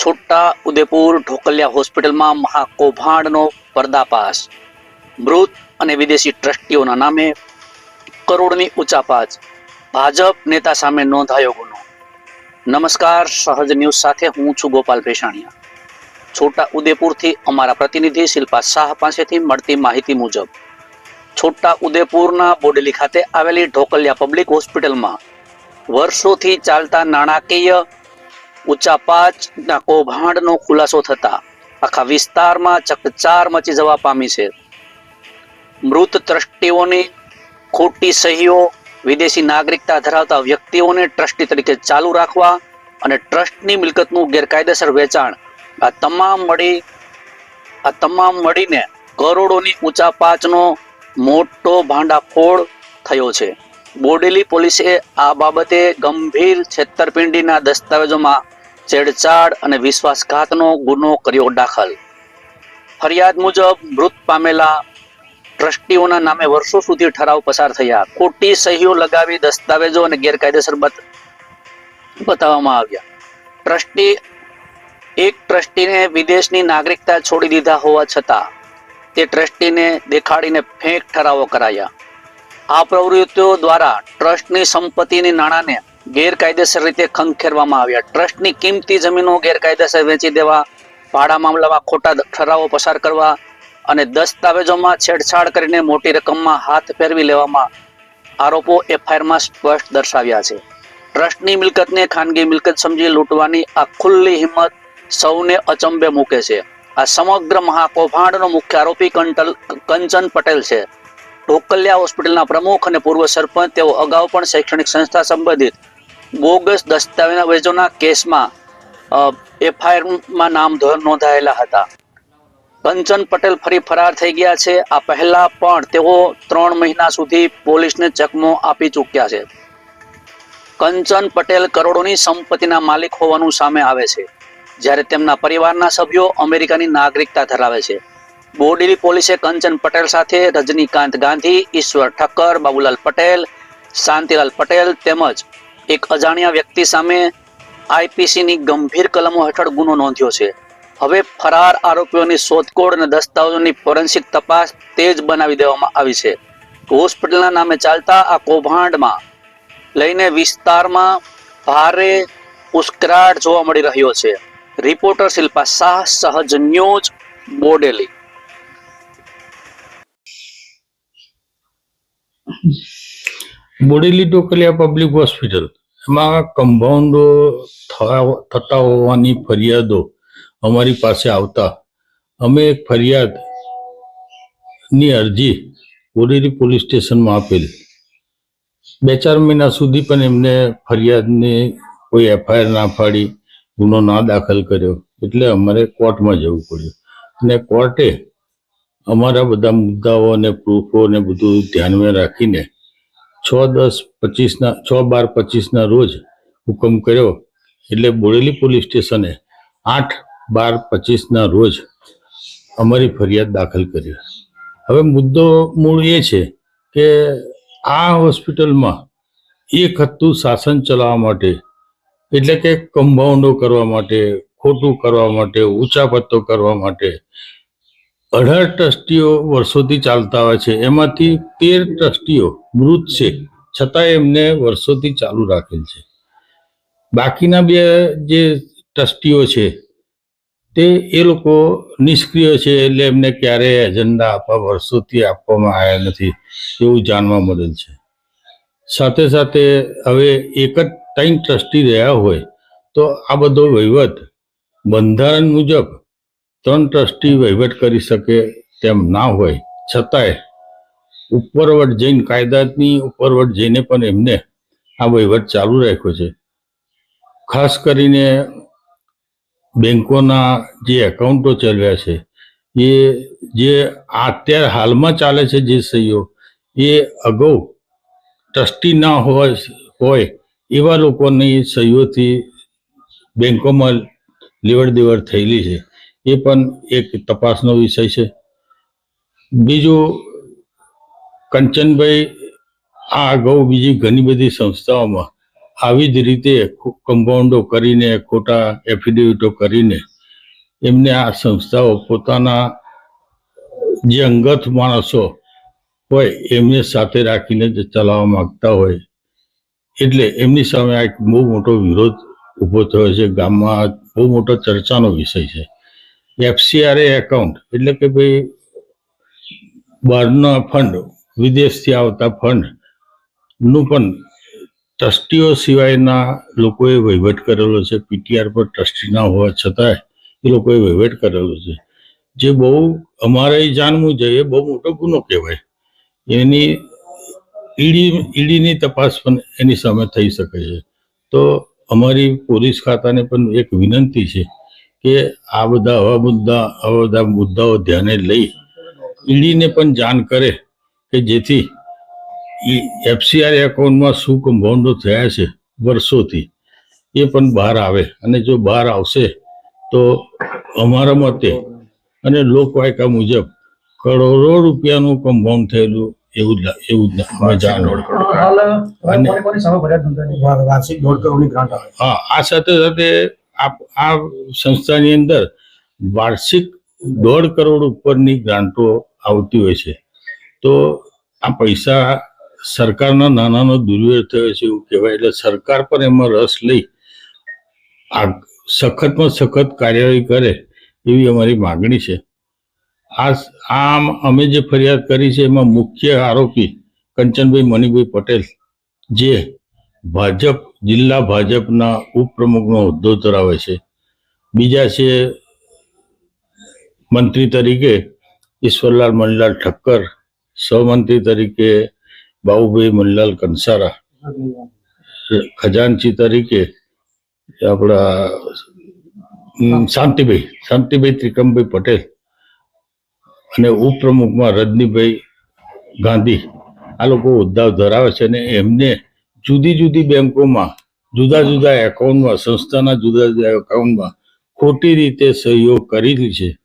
છોટા ઉદેપુર ઢોકલિયા હોસ્પિટલમાં મહાકૌભાંડનો પર્દાફાશ. મૃત અને વિદેશી ટ્રસ્ટીઓના નામે કરોડની ઉચાપાચ. ભાજપ નેતા સામે નોંધાયો ગુનો. નમસ્કાર, સહજ ન્યૂઝ સાથે હું છું ગોપાલ ભેસાણીયા. છોટા ઉદેપુરથી અમારા પ્રતિનિધિ શિલ્પા શાહ પાસેથી મળતી માહિતી મુજબ, છોટા ઉદેપુરના બોડેલી ખાતે આવેલી ઢોકલિયા પબ્લિક હોસ્પિટલમાં વર્ષોથી ચાલતા નાણાકીય ઉચ્ચાપાચના કૌભાંડનો ખુલાસો થતા આખા વિસ્તારમાં ચકચાર મચી જવા પામી છે. મૃત ટ્રસ્ટીઓની ખોટી સહીઓ વિદેશી નાગરિકતા ધરાવતા વ્યક્તિઓને ટ્રસ્ટી તરીકે ચાલુ રાખવા અને ટ્રસ્ટની મિલકતનું ગેરકાયદેસર વેચાણ આ તમામ મળી આ તમામ મળીને કરોડોની ઊંચાપાચનો મોટો ભાંડાફોડ થયો છે. બોડેલી પોલીસે આ બાબતે ગંભીર છેતરપિંડીના દસ્તાવેજોમાં છેડછાડ અને વિશ્વાસઘાતનો ગુનો કર્યો દાખલ. ફરિયાદ મુજબ મૃત પામેલા ટ્રસ્ટીઓના નામે વર્ષો સુધી ઠરાવ પસાર થયા. ખોટી સહીઓ લગાવી દસ્તાવેજો અને ગેરકાયદેસર બત- બતાવવામાં આવ્યા. ટ્રસ્ટી, એક ટ્રસ્ટીને વિદેશની નાગરિકતા છોડી દીધા હોવા છતાં તે ટ્રસ્ટીને દેખાડીને ફેંક ઠરાવો કરાયા. આ પ્રવૃત્તિઓ દ્વારા ટ્રસ્ટની સંપત્તિની નાણાંને ગેરકાયદેસર રીતે ખંખેરવામાં આવ્યા. ટ્રસ્ટની કિંમતી જમીનો ગેરકાયદેસર વેચી દેવા, ભાડા મામલામાં ખોટા ઠરાવો પસાર કરવા અને દસ્તાવેજોમાં છેડછાડ કરીને મોટી રકમમાં હાથ ફેરવી લેવામાં આરોપો એફઆઈઆરમાં સ્પષ્ટ દર્શાવ્યા છે. ટ્રસ્ટની મિલકતને ખાનગી મિલકત સમજી લૂંટવાની આ ખુલ્લી હિંમત સૌને અચંબે મૂકે છે. આ સમગ્ર મહાકૌભાંડનો મુખ્ય આરોપી કંટલ, કંચન પટેલ છે. ઢોકલિયા હોસ્પિટલના પ્રમુખ અને પૂર્વ સરપંચ, તેઓ અગાઉ પણ શૈક્ષણિક સંસ્થા સંબંધિત બોગસ દસ્તાવેજોના કેસમાં એફઆઈઆરમાં નામ નોંધાયેલા હતા. કંચન પટેલ ફરી ફરાર થઈ ગયા છે. આ પહેલા પણ તેઓ ત્રણ મહિના સુધી પોલીસને ચકમો આપી ચૂક્યા છે. કંચન પટેલ કરોડોની સંપત્તિના માલિક હોવાનું સામે આવે છે, જ્યારે તેમના પરિવારના સભ્યો અમેરિકાની નાગરિકતા ધરાવે છે. બોડેલી પોલીસે કંચન પટેલ સાથે રજનીકાંત ગાંધી, ઈશ્વર ઠક્કર, બાબુલાલ પટેલ, શાંતિલાલ પટેલ તેમજ એક અજાણ્યા વ્યક્તિ સામે આઈપીસીની ગંભીર કલમો હેઠળ ગુનો નોંધ્યો છે. હવે ફરાર આરોપીઓની શોધખોળ અને દસ્તાવેજોની ફોરેન્સિક તપાસ તેજ બનાવી દેવામાં આવી છે. હોસ્પિટલના નામે ચાલતા આ કૌભાંડમાં લઈને વિસ્તારમાં ભારે ઉસ્કરાટ જોવા મળી રહ્યો છે. Reporter Shilpa Shah, Sahaj news, Bodeli. Bodeli Tokaliya public hospital. એમાં કમ્પાઉન્ડો થતા હોવાની ફરિયાદો અમારી પાસે આવતા. અમે એક ફરિયાદની અરજી બોડેલી પોલીસ સ્ટેશનમાં આપેલ. બે ચાર મહિના સુધી પણ એમને ફરિયાદની કોઈ એફઆઈઆર ના ફાડી ગુનો ના દાખલ કર્યો. એટલે અમારે કોર્ટમાં જવું પડ્યું. અને કોર્ટે અમારા બધા મુદ્દાઓ અને પ્રૂફો ને બધું ધ્યાનમાં રાખીને છ દસ પચીસના, છ બાર પચીસના રોજ હુકમ કર્યો. એટલે બોડેલી પોલીસ સ્ટેશને આઠ બાર પચીસના રોજ અમારી ફરિયાદ દાખલ કરી. હવે મુદ્દો મૂળ એ છે કે આ હોસ્પિટલમાં એક હતું શાસન ચલાવવા માટે, એટલે કે કમ્પાઉન્ડો કરવા માટે, ખોટું કરવા માટે, ઊંચા પત્તો કરવા માટે અઢાર ટ્રસ્ટીઓ વર્ષોથી ચાલતા હોય છે. એમાંથી તેર ટ્રસ્ટીઓ મૃત છે. છતાં એમને વર્ષોથી ચાલુ રાખેલ છે. બાકીના બે જે ટ્રસ્ટીઓ છે, તે એ લોકો નિષ્ક્રિય છે એટલે એમને ક્યારેય એજન્ડા આપવા, વર્ષોથી આપવામાં આવ્યા નથી એવું જાણવા મળેલ છે. સાથે સાથે હવે એક જ ત્રણ ટ્રસ્ટી રહ્યા હોય તો આ બધો વહીવટ બંધારણ મુજબ ત્રણ ટ્રસ્ટી વહીવટ કરી શકે તેમ ના હોય, છતાંય ઉપરવટ જઈને કાયદાની ઉપરવટ જઈને પણ એમને આ વહીવટ ચાલુ રાખ્યો છે. ખાસ કરીને બેન્કોના જે એકાઉન્ટો ચલાવ્યા છે, એ જે અત્યારે હાલમાં ચાલે છે જે સહીઓ, એ અગાઉ ટ્રસ્ટી ના હોય હોય એવા લોકોની સહીઓથી બેંકોમાં લેવડ દેવડ થયેલી છે. એ પણ એક તપાસનો વિષય છે. બીજું, કંચનભાઈ, આ અગાઉ બીજી ઘણી બધી સંસ્થાઓમાં આવી જ રીતે કમ્પાઉન્ડો કરીને, ખોટા એફિડેવિટો કરીને એમને આ સંસ્થાઓ પોતાના જે અંગત માણસો હોય એમને સાથે રાખીને જે ચલાવવા માગતા હોય. એટલે એમની સામે આ એક બહુ મોટો વિરોધ ઊભો થયો છે. ગામમાં બહુ મોટો ચર્ચાનો વિષય છે. એફસીઆરએ એકાઉન્ટ એટલે કે ભાઈ બહારના ફંડ વિદેશથી આવતા ફંડનું પણ ટ્રસ્ટીઓ સિવાયના લોકોએ વહીવટ કરેલો છે. પીટીઆર પર ટ્રસ્ટી ના હોવા છતાંય એ લોકોએ વહીવટ કરેલો છે. જે બહુ અમારે જાણવું જોઈએ બહુ મોટો ગુનો કહેવાય. એની ઈડી, ઈડીની તપાસ પણ એની સામે થઈ શકે છે. તો અમારી પોલીસ ખાતાને પણ એક વિનંતી છે કે આ બધા આવા મુદ્દા આવા બધા મુદ્દાઓ ધ્યાને લઈ ઈડીને પણ જાણ કરે કે જેથી એફસીઆર એકાઉન્ટમાં શું કમ્પાઉન્ડો થયા છે વર્ષોથી એ પણ બહાર આવે. અને જો બહાર આવશે તો અમારા મતે અને લોકવાયકા મુજબ કરોડો રૂપિયાનું કમ્પાઉન્ડ થયેલું એવું એવું જ અમે આવે. હા આ સાથે સાથે આ સંસ્થાની અંદર વાર્ષિક દોઢ કરોડ ઉપરની ગ્રાન્ટો આવતી હોય છે. તો આ પૈસા સરકારના નાનાનો દુર્વ્યય થયો છે એવું કહેવાય, એટલે સરકાર પણ એમાં રસ લઈ આ સખતમાં સખત કાર્યવાહી કરે એવી અમારી માગણી છે. આ આમ અમે જે ફરિયાદ કરી છે એમાં મુખ્ય આરોપી કંચનભાઈ મણિભાઈ પટેલ, જે ભાજપ જિલ્લા ભાજપના ઉપપ્રમુખનો હોદ્દો ધરાવે છે. બીજા છે મંત્રી તરીકે ઈશ્વરલાલ મણિલાલ ઠક્કર, સહમંત્રી તરીકે બાબુભાઈ મણિલાલ કંસારા, ખજાનચી તરીકે આપણા શાંતિભાઈ શાંતિભાઈ ત્રિકમભાઈ પટેલ અને ઉપપ્રમુખમાં રજનીભાઈ ગાંધી. આ લોકો હોદ્દા ધરાવે છે અને એમને જુદી જુદી બેંકોમાં, જુદા જુદા એકાઉન્ટમાં, સંસ્થાના જુદા જુદા એકાઉન્ટમાં ખોટી રીતે સહયોગ કરેલી છે.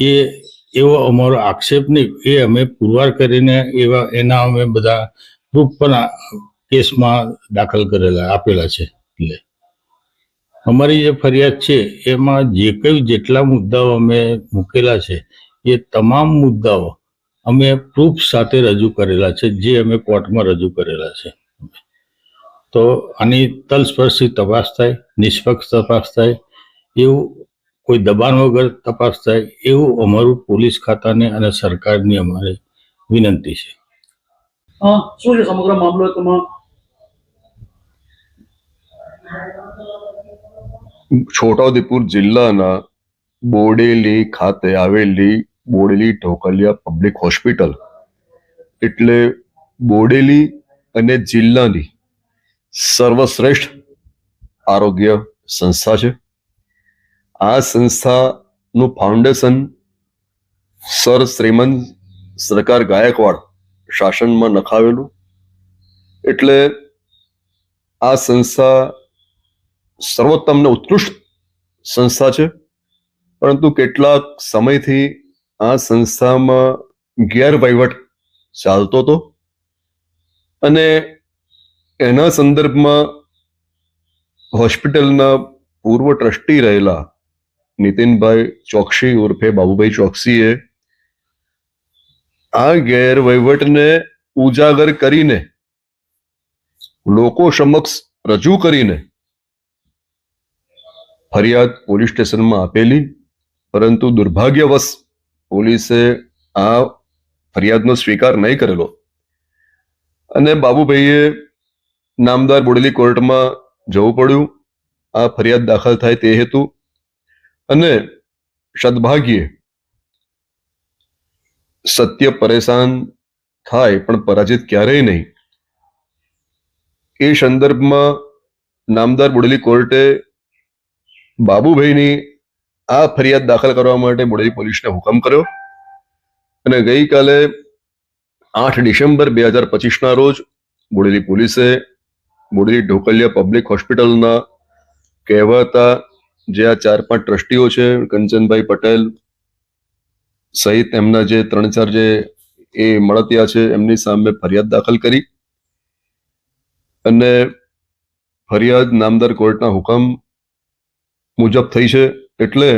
એ, એવો અમારો આક્ષેપ નહીં, એ અમે પુરવાર કરીને એવા, એના અમે બધા પ્રૂફ પણ કેસમાં દાખલ કરેલા, આપેલા છે. એટલે અમારી જે ફરિયાદ છે, એમાં જે કંઈ જેટલા મુદ્દાઓ અમે મૂકેલા છે, એ તમામ મુદ્દાઓ અમે પ્રૂફ સાથે રજૂ કરેલા છે, જે અમે કોર્ટમાં રજૂ કરેલા છે. તો આની તલસ્પર્શી તપાસ થાય નિષ્પક્ષ તપાસ થાય એવું કોઈ દબાણ વગર તપાસ થાય એવું અમારું પોલીસ ખાતાને અને સરકારની અમારે વિનંતી છે. અ, શું છે સમગ્ર મામલો તેમાં છોટાઉદેપુર જિલ્લાના બોડેલી ખાતે આવેલી બોડેલી ઢોકલિયા પબ્લિક હોસ્પિટલ. એટલે બોડેલી અને જિલ્લાની સર્વશ્રેષ્ઠ આરોગ્ય સંસ્થા છે. આ સંસ્થાનું ફાઉન્ડેશન સર શ્રીમંત સરકાર ગાયકવાડ શાસનમાં નખાવેલું. એટલે આ સંસ્થા સર્વોત્તમ ને ઉત્કૃષ્ટ સંસ્થા છે. પરંતુ કેટલાક સમયથી આ સંસ્થામાં ગેરવહીવટ ચાલતો હતો. અને એના સંદર્ભમાં હોસ્પિટલના પૂર્વ ટ્રસ્ટી રહેલા નીતિનભાઈ ચોકસી ઉર્ફે બાબુભાઈ ચોકસીએ આ ગેરવહીવટને ઉજાગર કરીને લોકો સમક્ષ રજૂ કરીને ફરિયાદ પોલીસ સ્ટેશનમાં આપેલી, પરંતુ દુર્ભાગ્યવશ પોલીસે આ ફરિયાદનો સ્વીકાર નહીં કરેલો. અને બાબુભાઈએ નામદાર બોડેલી કોર્ટમાં જવું પડ્યું. આ ફરિયાદ દાખલ થાય તે હેતુ. અને સદભાગ્યે સત્ય પરેશાન થાય પણ પરાજિત ક્યારેય નહીં. એ સંદર્ભમાં નામદાર બોડેલી કોર્ટે બાબુભાઈની આ ફરિયાદ દાખલ કરવા માટે બોડેલી પોલીસને હુકમ કર્યો. અને ગઈકાલે આઠ ડિસેમ્બર બે હજાર પચીસના રોજ બોડેલી પોલીસે બોડેલી ઢોકલિયા પબ્લિક હોસ્પિટલના કહેવાતા જે આ ચાર પાંચ ટ્રસ્ટીઓ છે, કંચનભાઈ પટેલ સહિત એમના જે ત્રણ ચાર જે એ મળતિયા છે, એમની સામે ફરિયાદ દાખલ કરી અને ફરિયાદ નામદાર કોર્ટના હુકમ મુજબ થઈ છે, એટલે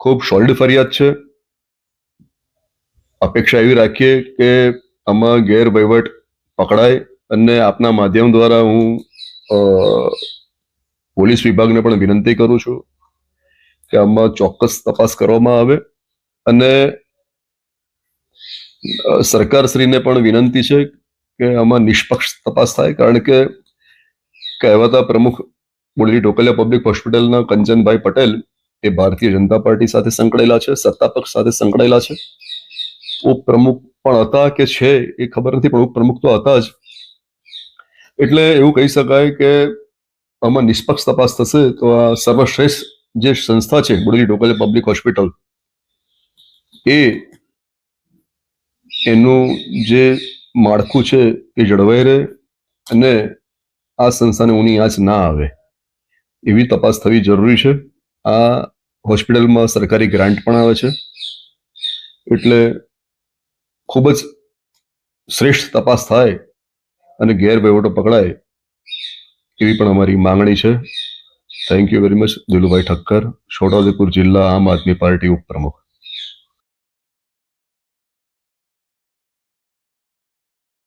ખૂબ સોલ્ડ ફરિયાદ છે. અપેક્ષા એવી રાખીએ કે આમાં ગેરવહીવટ પકડાય. અને આપના માધ્યમ દ્વારા હું પોલીસ વિભાગને પણ વિનંતી કરું છું કે આમાં ચોક્કસ તપાસ કરવામાં આવે અને સરકારશ્રીને પણ વિનંતી છે કે આમાં નિષ્પક્ષ તપાસ થાય, કારણ કે કહેવાતા પ્રમુખ મુરલી ઢોકલિયા પબ્લિક હોસ્પિટલના કંચનભાઈ પટેલ એ ભારતીય જનતા પાર્ટી સાથે સંકળાયેલા છે સત્તા પક્ષ સાથે સંકળાયેલા છે. ઉપપ્રમુખ પણ હતા કે છે એ ખબર નથી, પણ ઉપપ્રમુખ તો હતા જ. એટલે એવું કહી શકાય કે આમાં નિષ્પક્ષ તપાસ થશે તો આ સર્વશ્રેષ્ઠ જે સંસ્થા છે બોડેલી ઢોકલિયા પબ્લિક હોસ્પિટલ એ એનું જે માળખું છે એ જળવાઈ રહે અને આ સંસ્થાને ઊની આંચ ના આવે. એવી તપાસ થવી જરૂરી છે. આ હોસ્પિટલમાં સરકારી ગ્રાન્ટ પણ આવે છે. એટલે ખૂબ જ શ્રેષ્ઠ તપાસ થાય અને ગેરવહીવટો પકડાય એવી પણ અમારી માંગણી છે. Thank you very much Dilubhai Thakkar. Chhotaudepur જિલ્લા આમ આદમી પાર્ટી ઉપપ્રમુખ.